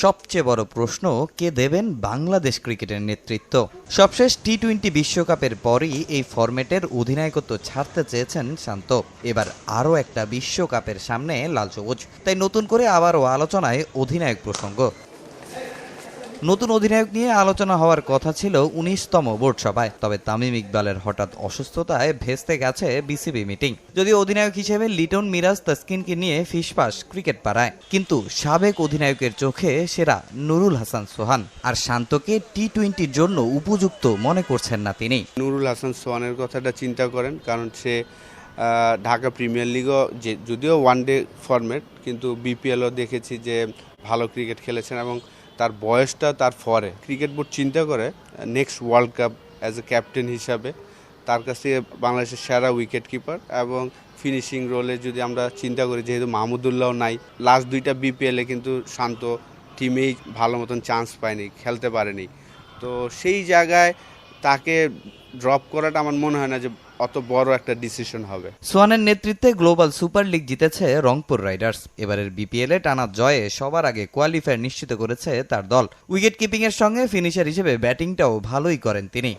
সবচেয়ে বড় প্রশ্ন, কে দেবেন বাংলাদেশ ক্রিকেটের নেতৃত্ব? সবশেষ টি টোয়েন্টি বিশ্বকাপের পরই এই ফরম্যাটের অধিনায়কত্ব ছাড়তে চেয়েছেন শান্ত। এবার আরও একটা বিশ্বকাপের সামনে লাল সবুজ। তাই নতুন করে আবারও আলোচনায় অধিনায়ক প্রসঙ্গ। নতুন অধিনায়ক নিয়ে আলোচনা হওয়ার কথা ছিল উনিশতম বোর্ড সভায় তবে তামিম ইকবালের হঠাৎ অসুস্থতায় ভেস্তে গেছে বিসিবি মিটিং। যদিও অধিনায়ক হিসেবে লিটন মিরাজ তাসকিনকে নিয়ে ফিসফাস ক্রিকেট পাড়ায়। কিন্তু সাবেক অধিনায়কের চোখে সেরা নুরুল হাসান সোহান। আর শান্তকে টি টোয়েন্টির জন্য উপযুক্ত মনে করছেন না তিনি। নুরুল হাসান সোহানের কথাটা চিন্তা করেন। কারণ সে ঢাকা প্রিমিয়ার লিগও যে, যদিও ওয়ান ডে ফরম্যাট, কিন্তু বিপিএলও দেখেছি যে ভালো ক্রিকেট খেলেছেন এবং তার বয়সটা তার ফরে। ক্রিকেট বোর্ড চিন্তা করে next world cup as a captain হিসাবে তার কাছ থেকে বাংলাদেশের সেরা উইকেট কিপার এবং ফিনিশিং রোলে যদি আমরা চিন্তা করি, যেহেতু মাহমুদুল্লাহ নাই লাস্ট দুইটা বিপিএলে কিন্তু শান্ত টিমেই ভালো মতন চান্স পায়নি, খেলতে পারেনি। তো সেই জায়গায় তাকে ড্রপ করাটা আমার মনে হয় না যে অত বড় একটা ডিসিশন হবে। সোহানের নেতৃত্বে গ্লোবাল সুপার লিগ জিতেছে রংপুর রাইডার্স এবারের বিপিএলে টানা জয়ে সবার আগে কোয়ালিফায়ার নিশ্চিত করেছে তার দল। উইকেট কিপিং এর সঙ্গে ফিনিশার হিসেবে ব্যাটিংটাও ভালোই করেন তিনি।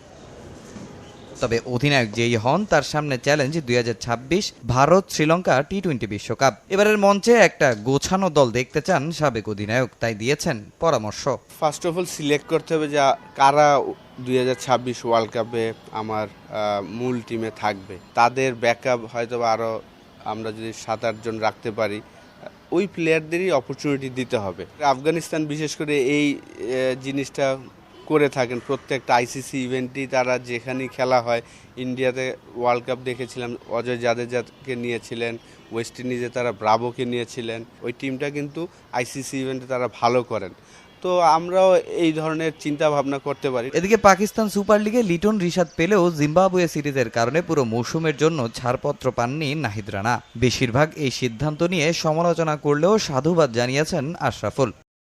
তবে অধিনায়ক যেই হন তার সামনে চ্যালেঞ্জ দুই হাজার ছাব্বিশ ভারত শ্রীলঙ্কা টি টোয়েন্টি বিশ্বকাপ। এবারের মঞ্চে একটা গোছানো দল দেখতে চান সাবেক অধিনায়ক তাই দিয়েছেন পরামর্শ। ফার্স্ট অফ অল সিলেক্ট করতে হবে যে কারা দুই হাজার ছাব্বিশ ওয়ার্ল্ড কাপে আমার মূল টিমে থাকবে। তাদের ব্যাকআপ হয়তো আরও আমরা যদি সাত আটজন রাখতে পারি, ওই প্লেয়ারদেরই অপরচুনিটি দিতে হবে। আফগানিস্তান বিশেষ করে এই জিনিসটা করে থাকেন। প্রত্যেকটা আইসিসি ইভেন্টই তারা যেখানেই খেলা হয় ইন্ডিয়াতে ওয়ার্ল্ড কাপ দেখেছিলাম, অজয় জাদেজাকে নিয়েছিলেন ওয়েস্ট ইন্ডিজে তারা ব্রাভোকে নিয়েছিলেন। ওই টিমটা কিন্তু আইসিসি ইভেন্টে তারা ভালো করেন। তো আমরাও এই ধরনের চিন্তা ভাবনা করতে পারি। এদিকে পাকিস্তান সুপার লিগে লিটন রিশাদ পেলেও জিম্বাবুয়ে সিরিজের কারণে পুরো মৌসুমের জন্য ছাড়পত্র পাননি নাহিদ রানা। বেশিরভাগ এই সিদ্ধান্ত নিয়ে সমালোচনা করলেও সাধুবাদ জানিয়েছেন আশরাফুল।